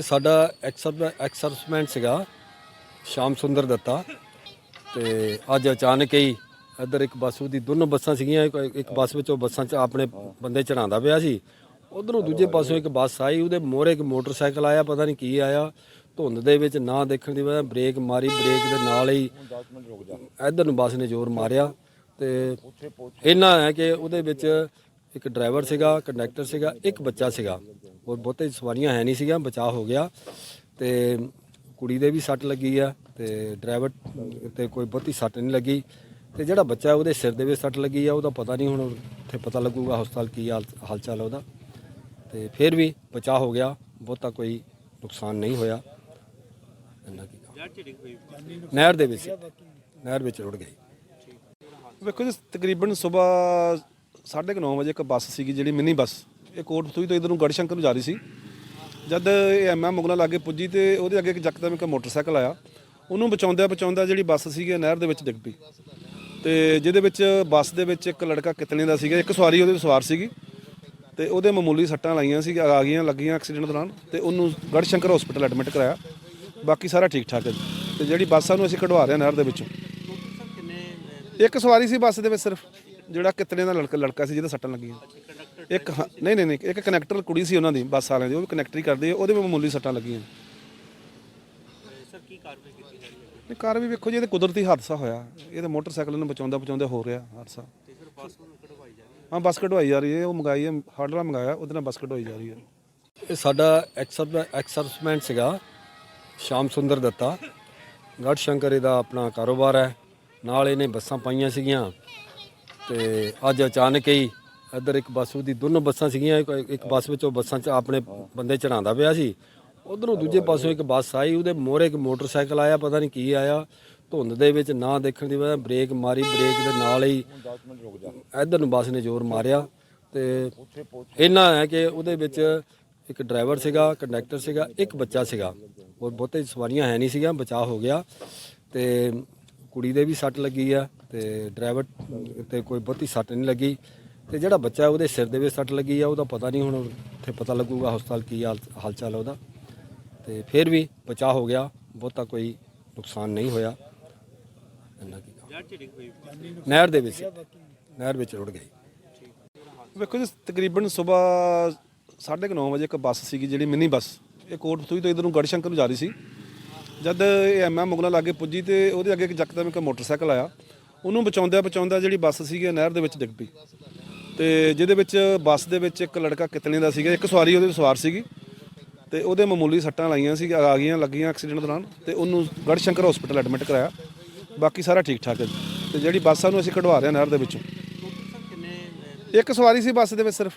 ਇਹ ਸਾਡਾ ਐਕਸਰ ਐਕਸਰਸਮੈਂਟ ਸੀਗਾ, ਸ਼ਾਮ ਸੁੰਦਰ ਦੱਤਾ। ਤੇ ਅੱਜ ਅਚਾਨਕ ਹੀ ਇੱਧਰ ਇੱਕ ਬੱਸ ਉਹਦੀ ਦੋਨੋਂ ਬੱਸਾਂ ਸੀਗੀਆਂ, ਇੱਕ- ਇੱਕ ਬੱਸ ਵਿੱਚੋਂ ਬੱਸਾਂ 'ਚ ਆਪਣੇ ਬੰਦੇ ਚੜਾਉਂਦਾ ਪਿਆ ਸੀ। ਉਧਰੋਂ ਦੂਜੇ ਪਾਸੋਂ ਇੱਕ ਬੱਸ ਆਈ, ਉਹਦੇ ਮੋਹਰੇ ਇੱਕ ਮੋਟਰਸਾਈਕਲ ਆਇਆ, ਪਤਾ ਨਹੀਂ ਕੀ ਆਇਆ। ਧੁੰਦ ਦੇ ਵਿੱਚ ਨਾ ਦੇਖਣ ਦੀ ਵਜ੍ਹਾ ਬ੍ਰੇਕ ਮਾਰੀ, ਬ੍ਰੇਕ ਦੇ ਨਾਲ ਹੀ ਇੱਧਰ ਨੂੰ ਬੱਸ ਨੇ ਜ਼ੋਰ ਮਾਰਿਆ। ਤੇ ਇੰਨਾ ਹੈ ਕਿ ਉਹਦੇ ਵਿੱਚ ਇੱਕ ਡਰਾਈਵਰ ਸੀਗਾ, ਕੰਡਕਟਰ ਸੀਗਾ, ਇੱਕ ਬੱਚਾ ਸੀਗਾ। ਹੋਰ ਬਹੁਤੇ ਸਵਾਰੀਆਂ ਹੈ ਨਹੀਂ ਸੀਗੀਆਂ, ਬਚਾਅ ਹੋ ਗਿਆ ਤੇ ਕੁੜੀ ਦੇ ਵੀ ਸੱਟ ਲੱਗੀ ਆ ਤੇ ਡਰਾਈਵਰ ਤੇ ਕੋਈ ਬਹੁਤੀ ਸੱਟ ਨਹੀਂ ਲੱਗੀ ਤੇ ਜਿਹੜਾ ਬੱਚਾ ਉਹਦੇ ਸਿਰ ਦੇ ਵਿੱਚ ਸੱਟ ਲੱਗੀ ਆ ਉਹਦਾ ਪਤਾ ਨਹੀਂ ਹੁਣ ਉੱਥੇ ਪਤਾ ਲੱਗੂਗਾ ਹਸਪਤਾਲ ਕੀ ਹਾਲ ਹਾਲ ਚਾਲ ਉਹਦਾ। ਤੇ ਫਿਰ ਵੀ ਬਚਾਅ ਹੋ ਗਿਆ, ਬਹੁਤਾ ਕੋਈ ਨੁਕਸਾਨ ਨਹੀਂ ਹੋਇਆ। ਇੰਨਾ ਕੀ ਨਹਿਰ ਦੇ ਵਿੱਚ, ਨਹਿਰ ਵਿੱਚ ਰੁੜ ਗਈ। ਵੇਖੋ ਜੀ, ਤਕਰੀਬਨ ਸਵੇਰ 9:30 ਵਜੇ ਇੱਕ ਬੱਸ ਸੀਗੀ ਜਿਹੜੀ ਮਿੰਨੀ ਬੱਸ। ਇਹ ਕੋਟਪੁਰੀ ਤੋਂ ਇਧਰ ਨੂੰ ਗੜਸ਼ੰਕਰ ਨੂੰ ਜਾ ਰਹੀ ਸੀ। ਜਦ ਇਹ ਐਮਐਮ ਮੁਗਲਾ ਲਾਗੇ ਪੁੱਜੀ ਤੇ ਉਹਦੇ ਅੱਗੇ ਇੱਕ ਯਕਦਮ ਇੱਕ ਮੋਟਰਸਾਈਕਲ ਆਇਆ। ਉਹਨੂੰ ਬਚਾਉਂਦਿਆਂ ਬਚਾਉਂਦਾ ਜਿਹੜੀ ਬੱਸ ਸੀਗੀ ਨਹਿਰ ਦੇ ਵਿੱਚ ਡਿੱਗ ਪਈ। ਤੇ ਜਿਹਦੇ ਵਿੱਚ ਬੱਸ ਦੇ ਵਿੱਚ ਇੱਕ ਲੜਕਾ ਕਿਤਨੇ ਦਾ ਸੀਗਾ, ਇੱਕ ਸਵਾਰੀ ਉਹਦੇ ਸਵਾਰ ਸੀਗੀ। ਤੇ ਉਹਦੇ ਮਾਮੂਲੀ ਸੱਟਾਂ ਲਾਈਆਂ ਸੀ ਆ ਗਈਆਂ, ਲੱਗੀਆਂ ਐਕਸੀਡੈਂਟ ਦੌਰਾਨ। ਤੇ ਉਹਨੂੰ ਗੜਸ਼ੰਕਰ ਹਸਪੀਟਲ ਐਡਮਿਟ ਕਰਾਇਆ। ਬਾਕੀ ਸਾਰਾ ਠੀਕ ਠਾਕ ਹੈ ਜੀ। ਤੇ ਜਿਹੜੀ ਬੱਸ ਆ ਉਹਨੂੰ ਅਸੀਂ ਕਢਵਾ ਰਹੇ ਹਾਂ ਨਹਿਰ ਦੇ ਵਿੱਚੋਂ। ਇੱਕ ਸਵਾਰੀ ਸੀ ਬੱਸ ਦੇ ਵਿੱਚ ਸਿਰਫ। ਜਿਹੜਾ ਕਿਤਨੇ ਦਾ ਲੜਕਾ ਲੜਕਾ ਸੀ ਜਿਹਦੇ ਸੱਟਾਂ ਲੱਗੀਆਂ। ਇੱਕ ਹਾਂ- ਨਹੀਂ ਨਹੀਂ ਨਹੀਂ, ਇੱਕ ਕਨੈਕਟਰ ਕੁੜੀ ਸੀ ਉਹਨਾਂ ਦੀ, ਬੱਸ ਵਾਲਿਆਂ ਦੀ, ਉਹ ਵੀ ਕਨੈਕਟਰੀ ਕਰਦੀ ਹੈ, ਉਹਦੇ ਵੀ ਮਾਮੂਲੀ ਸੱਟਾਂ ਲੱਗੀਆਂ। ਸਰ ਕੀ ਕਾਰਵਾਈ ਕੀਤੀ ਜਾ ਰਹੀ ਹੈ ਇਹ ਕਾਰ ਵੀ ਵੇਖੋ ਜੀ, ਇਹ ਤਾਂ ਕੁਦਰਤੀ ਹਾਦਸਾ ਹੋਇਆ। ਇਹ ਤਾਂ ਮੋਟਰਸਾਈਕਲ ਨੂੰ ਬਚਾਉਂਦਾ ਬਚਾਉਂਦਾ ਹੋ ਰਿਹਾ ਹਾਦਸਾ। ਤੇ ਫਿਰ ਬੱਸ ਨੂੰ ਕਢਵਾਈ ਜਾ ਰਹੀ ਹਾਂ, ਬੱਸ ਕਢਵਾਈ ਜਾ ਰਹੀ ਹੈ, ਉਹ ਮੰਗਾਈ ਹੈ ਹਾਰਡਲਾ ਮੰਗਾਇਆ, ਉਹਦੇ ਨਾਲ ਬੱਸ ਕਢਵਾਈ ਜਾ ਰਹੀ ਹੈ। ਇਹ ਸਾਡਾ ਐਕਸਰਸਮੈਂਟ ਸੀਗਾ, ਸ਼ਾਮ ਸੁੰਦਰ ਦੱਤਾ। ਗੜ ਸ਼ੰਕਰ ਇਹਦਾ ਆਪਣਾ ਕਾਰੋਬਾਰ ਹੈ, ਨਾਲ ਇਹਨੇ ਬੱਸਾਂ ਪਾਈਆਂ ਸੀਗੀਆਂ। ਤੇ ਅੱਜ ਅਚਾਨਕ ਹੀ ਇੱਧਰ ਇੱਕ ਬੱਸ ਉਹਦੀ ਦੋਨੋਂ ਬੱਸਾਂ ਸੀਗੀਆਂ, ਇੱਕ- ਇੱਕ ਬੱਸ ਵਿੱਚੋਂ ਬੱਸਾਂ 'ਚ ਆਪਣੇ ਬੰਦੇ ਚੜਾਉਂਦਾ ਪਿਆ ਸੀ। ਉਧਰੋਂ ਦੂਜੇ ਪਾਸੋਂ ਇੱਕ ਬੱਸ ਆਈ, ਉਹਦੇ ਮੋਹਰੇ ਇੱਕ ਮੋਟਰਸਾਈਕਲ ਆਇਆ, ਪਤਾ ਨਹੀਂ ਕੀ ਆਇਆ। ਧੁੰਦ ਦੇ ਵਿੱਚ ਨਾ ਦੇਖਣ ਦੀ ਵਜ੍ਹਾ ਬ੍ਰੇਕ ਮਾਰੀ, ਬ੍ਰੇਕ ਦੇ ਨਾਲ ਹੀ ਇੱਧਰ ਨੂੰ ਬੱਸ ਨੇ ਜ਼ੋਰ ਮਾਰਿਆ ਤੇ ਇੰਨਾ ਹੈ ਕਿ ਉਹਦੇ ਵਿੱਚ ਇੱਕ ਡਰਾਈਵਰ ਸੀਗਾ, ਕੰਡਕਟਰ ਸੀਗਾ, ਇੱਕ ਬੱਚਾ ਸੀਗਾ। ਹੋਰ ਬਹੁਤੇ ਸਵਾਰੀਆਂ ਹੈ ਨਹੀਂ ਸੀਗੀਆਂ, ਬਚਾਅ ਹੋ ਗਿਆ ਤੇ ਕੁੜੀ ਦੇ ਵੀ ਸੱਟ ਲੱਗੀ ਆ। ਤੇ ਡਰਾਈਵਰ ਤੇ ਕੋਈ ਬਹੁਤੀ ਸੱਟ ਨਹੀਂ ਲੱਗੀ। ਤੇ ਜਿਹੜਾ ਬੱਚਾ ਉਹਦੇ ਸਿਰ ਦੇ ਵਿੱਚ ਸੱਟ ਲੱਗੀ ਆ ਉਹਦਾ ਪਤਾ ਨਹੀਂ ਹੁਣ ਉੱਥੇ ਪਤਾ ਲੱਗੂਗਾ ਹਸਪਤਾਲ ਕੀ ਹਾਲ ਹਾਲ ਚਾਲ ਉਹਦਾ। ਤੇ ਫਿਰ ਵੀ ਬਚਾਅ ਹੋ ਗਿਆ ਬਹੁਤਾ ਕੋਈ ਨੁਕਸਾਨ ਨਹੀਂ ਹੋਇਆ। ਇੰਨਾ ਕੀ ਨਹਿਰ ਦੇ ਵਿੱਚ ਨਹਿਰ ਵਿੱਚ ਰੁੜ ਗਈ। ਵੇਖੋ ਜੀ ਤਕਰੀਬਨ ਸਵੇਰ 9:30 ਵਜੇ ਇੱਕ ਬੱਸ ਸੀਗੀ ਜਿਹੜੀ ਮਿੰਨੀ ਬੱਸ। ਇਹ ਕੋਟਪੁਰੀ ਤੋਂ ਇਧਰ ਨੂੰ ਗੜਸ਼ੰਕਰ ਨੂੰ ਜਾ ਰਹੀ ਸੀ। ਜਦ ਇਹ ਐਮਐਮ ਮੁਗਲਾ ਲਾਗੇ ਪੁੱਜੀ ਤੇ ਉਹਦੇ ਅੱਗੇ ਇੱਕ ਯਕਦਮ ਇੱਕ ਮੋਟਰਸਾਈਕਲ ਆਇਆ। ਉਹਨੂੰ ਬਚਾਉਂਦਿਆਂ ਬਚਾਉਂਦਾ ਜਿਹੜੀ ਬੱਸ ਸੀਗੀ ਨਹਿਰ ਦੇ ਵਿੱਚ ਡਿੱਗ ਪਈ। ਤੇ ਜਿਹਦੇ ਵਿੱਚ ਬੱਸ ਦੇ ਵਿੱਚ ਇੱਕ ਲੜਕਾ ਕਿਤਨੇ ਦਾ ਸੀਗਾ, ਇੱਕ ਸਵਾਰੀ ਉਹਦੇ ਵਿੱਚ ਸਵਾਰ ਸੀਗੀ ਤੇ ਉਹਦੇ ਮਾਮੂਲੀ ਸੱਟਾਂ ਲਾਈਆਂ ਸੀ ਆ ਗਈਆਂ, ਲੱਗੀਆਂ ਐਕਸੀਡੈਂਟ ਦੌਰਾਨ ਤੇ ਉਹਨੂੰ ਗੜਸ਼ੰਕਰ ਹਸਪੀਟਲ ਐਡਮਿਟ ਕਰਾਇਆ। ਬਾਕੀ ਸਾਰਾ ਠੀਕ ਠਾਕ ਹੈ ਜੀ। ਤੇ ਜਿਹੜੀ ਬੱਸ ਆ ਉਹਨੂੰ ਅਸੀਂ ਕਢਵਾ ਰਹੇ ਹਾਂ ਨਹਿਰ ਦੇ ਵਿੱਚੋਂ। ਇੱਕ ਸਵਾਰੀ ਸੀ ਬੱਸ ਦੇ ਵਿੱਚ ਸਿਰਫ,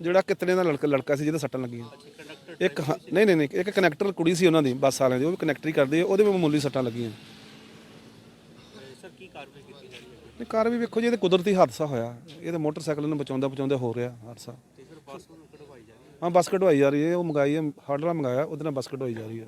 ਜਿਹੜਾ ਕਿਤਨੇ ਦਾ ਲੜਕਾ ਲੜਕਾ ਸੀ ਜਿਹਦੇ ਸੱਟਾਂ ਲੱਗੀਆਂ। ਇੱਕ ਹਾਂ- ਨਹੀਂ ਨਹੀਂ ਨਹੀਂ, ਇੱਕ ਕਨੈਕਟਰ ਕੁੜੀ ਸੀ ਉਹਨਾਂ ਦੀ, ਬੱਸ ਵਾਲਿਆਂ ਦੀ, ਉਹ ਵੀ ਕਨੈਕਟਰ ਹੀ ਕਰਦੀ ਹੈ, ਉਹਦੇ ਵੀ ਮਾਮੂਲੀ ਸੱਟਾਂ ਲੱਗੀਆਂ। ਇਹ ਕਾਰ ਵੀ ਵੇਖੋ ਜੀ ਇਹ ਤਾਂ ਕੁਦਰਤੀ ਹਾਦਸਾ ਹੋਇਆ। ਇਹ ਤਾਂ ਮੋਟਰਸਾਈਕਲ ਨੂੰ ਬਚਾਉਂਦਾ ਬਚਾਉਂਦਾ ਹੋ ਰਿਹਾ ਹਾਦਸਾ। ਤੇ ਫਿਰ ਬੱਸ ਨੂੰ ਕਢਵਾਈ ਜਾ ਰਹੀ ਹੈ। ਹਾਂ ਬੱਸ ਕਢਵਾਈ ਜਾ ਰਹੀ ਹੈ। ਉਹ ਮੰਗਾਈ ਹੈ ਹਾਰਡਲਾ ਮੰਗਾਇਆ ਉਹਦੇ ਨਾਲ ਬੱਸ ਕਢਵਾਈ ਜਾ ਰਹੀ ਹੈ।